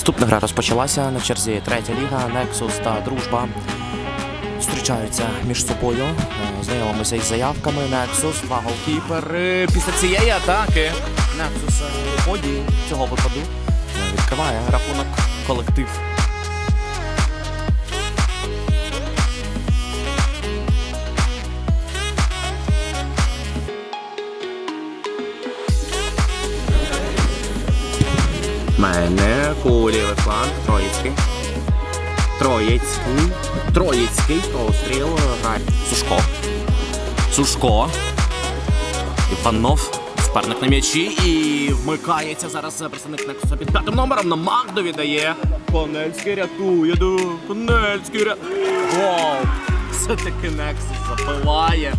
Наступна гра розпочалася на черзі третя ліга, Nexus та Дружба. Зустрічаються між собою. Е, Знайомимося із заявками. Nexus, два голкіпери. Після цієї атаки Nexus е, у ході цього випаду е, відкриває рахунок колектив. Мене кулівий фланг, Троїцький. Троїцький. Троїцький. Простріл. Грає. Сушко. Сушко. Іванов. Суперник на м'ячі і вмикається зараз представник Нексуса під п'ятим номером на Магду віддає. Конельський рятує. ду. Конельський рятує. Гол. Все-таки Нексус запиває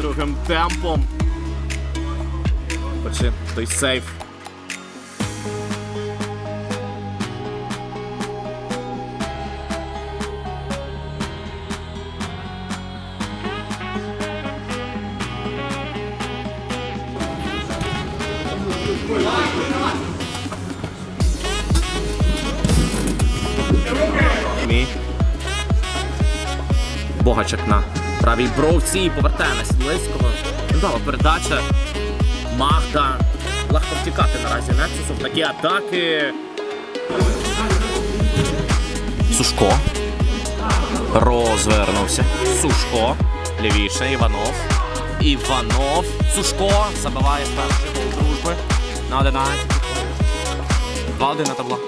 другим темпом. Хоче той сейф. Мі. Богачик на правій бровці повертає на передача. Магда. Легко втікати наразі Нексусу в такі атаки. Сушко. Розвернувся. Сушко. Лівіше. Іванов. Іванов. Сушко. Забиває перший гол дружби. На 11. 2-1 на табло.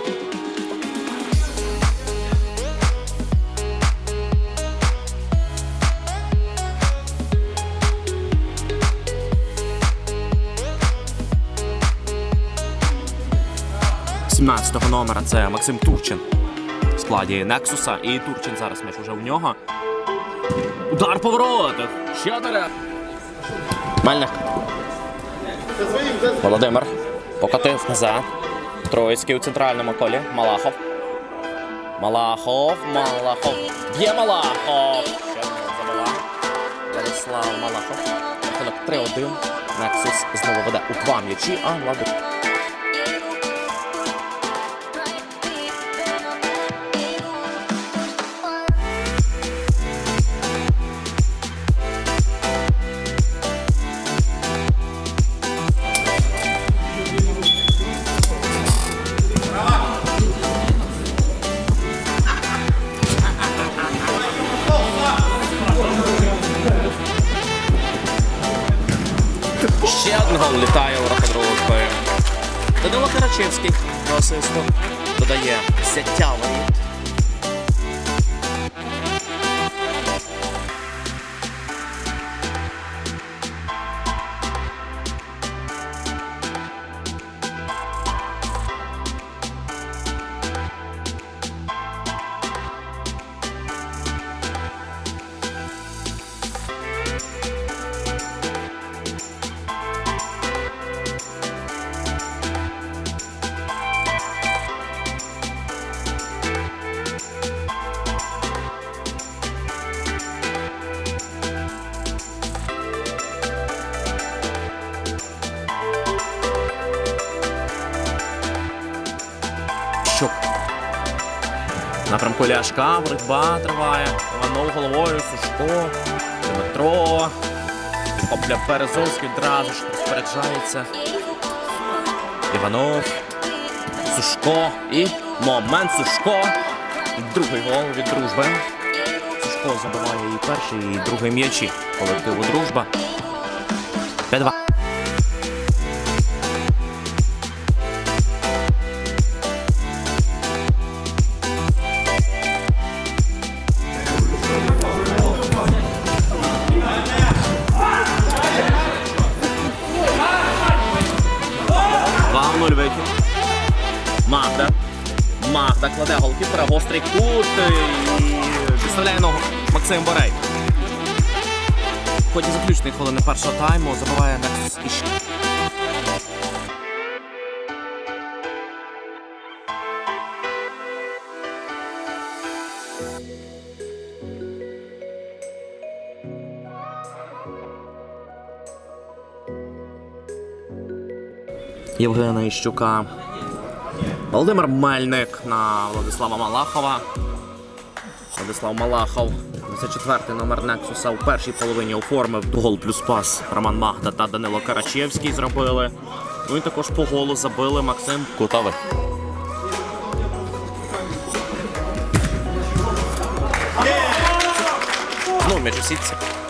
Сімнадцятого номера це Максим Турчин в складі Нексуса. І Турчин зараз м'яч уже в нього. Удар по воротах. Ще удар. Мельник. Володимир. Покотив назад. Троїцький у центральному колі. Малахов. Малахов. Малахов. Б'є Малахов. Ще забила. Ярослав Малахов. Рахунок 3-1. Нексус знову веде у два м'ячі, а Владик Ще один гол літає у рахунку. Данило Карачевський до додає взяття воріт. Напрямку Ляшка, боротьба триває. Іванов головою, Сушко, Дмитро. Опля Березовський одразу ж розпоряджається. Іванов. Сушко. І момент Сушко. Другий гол від дружби. Сушко забиває і перший, і другий м'ячі колективу дружба. 5-2. Голкіпера, гострий кут і підставляє ногу Максим Борей. Ході заключної хвилини першого тайму забиває Нексус і ще. Євгена Іщука Володимир Мельник на Владислава Малахова. Владислав Малахов, 24-й номер Нексуса у першій половині оформив гол плюс пас. Роман Магда та Данило Карачевський зробили. Ну і також по голу забили Максим Кутових. Ну, між у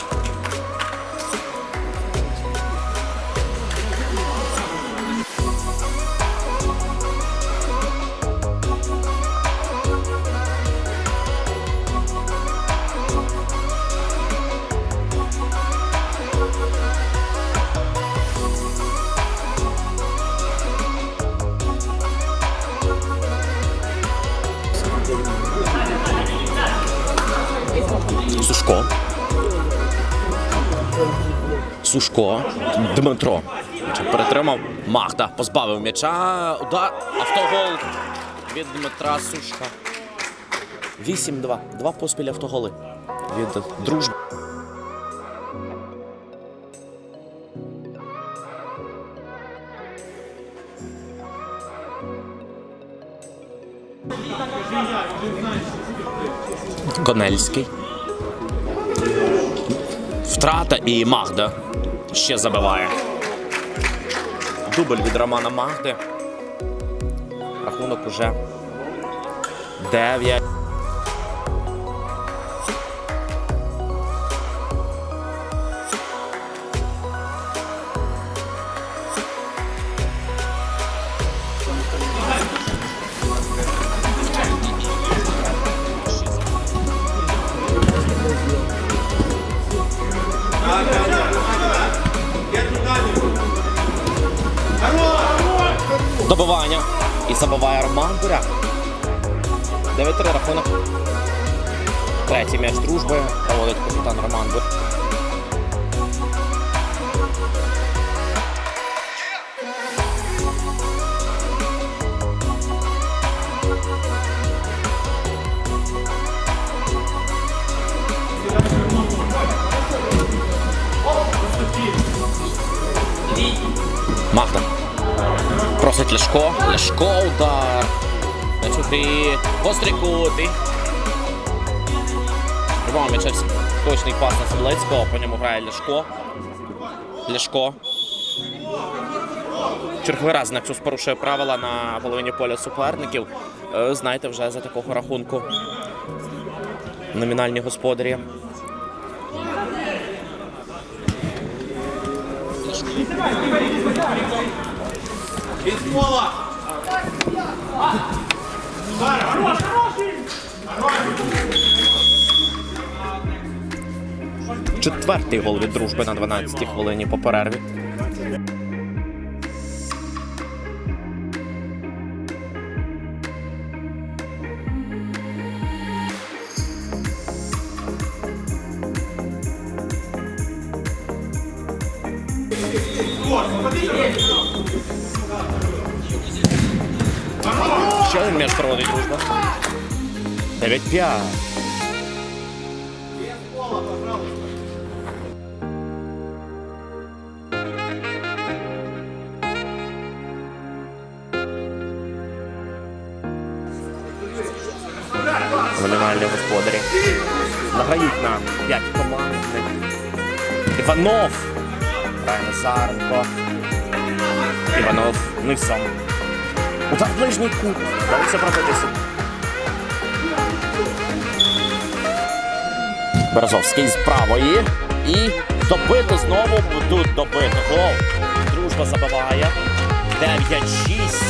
Сушко. Сушко. Дмитро. Перетримав. Махта позбавив м'яча. Удар. Автогол від Дмитра Сушка. 8-2. Два поспіль автоголи. Від дружби. Конельський. Втрата і Магда ще забиває. Дубль від Романа Магди. Рахунок уже 9. Добивання. І забиває Роман Буряк. 9-3 рахунок. Третій м'яч дружби проводить капітан Роман Буряк. Ляшко удар. Начути. Гострий кути. Роман Мячевський. Точний пас на Седлецького. По ньому грає Ляшко. Ляшко. Черговий раз Нексус порушує правила на половині поля суперників. Е, Знаєте, вже за такого рахунку. Номінальні господарі. Четвертий гол від дружби на 12-й хвилині по перерві. Ще один м'яч проводить дружба. 9-5. Номінальні господарі. Награють на 5 командних. Іванов. Грає Назаренко. Іванов низом. Удар в ближній кут. Вдалося пробитися. Березовський з правої. І добити знову. Тут добити. Гол. Дружба забиває. 9-6.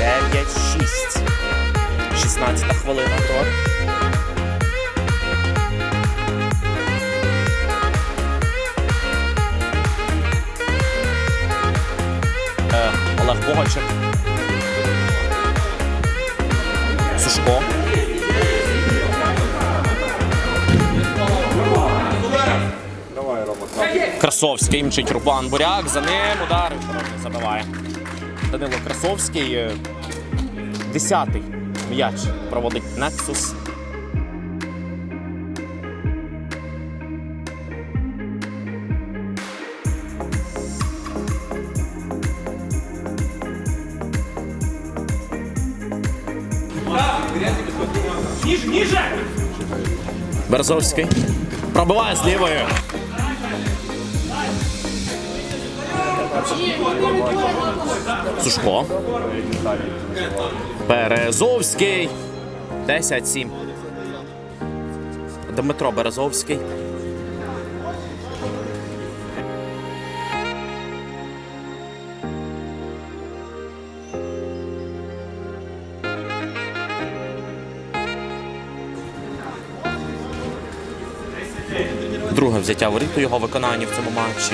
9-6. 16 хвилина. Грор. Е, Олег Богачик. Сушко. Красовський мчить Рубан Буряк. За ним удар. забиває. Данило Красовський. Десятий м'яч проводить Нексус. Ниже, ниже! Березовський. Пробиває з лівої. Сушко. Березовський. 10-7. Дмитро Березовський. Друге взяття воріт у його виконанні в цьому матчі.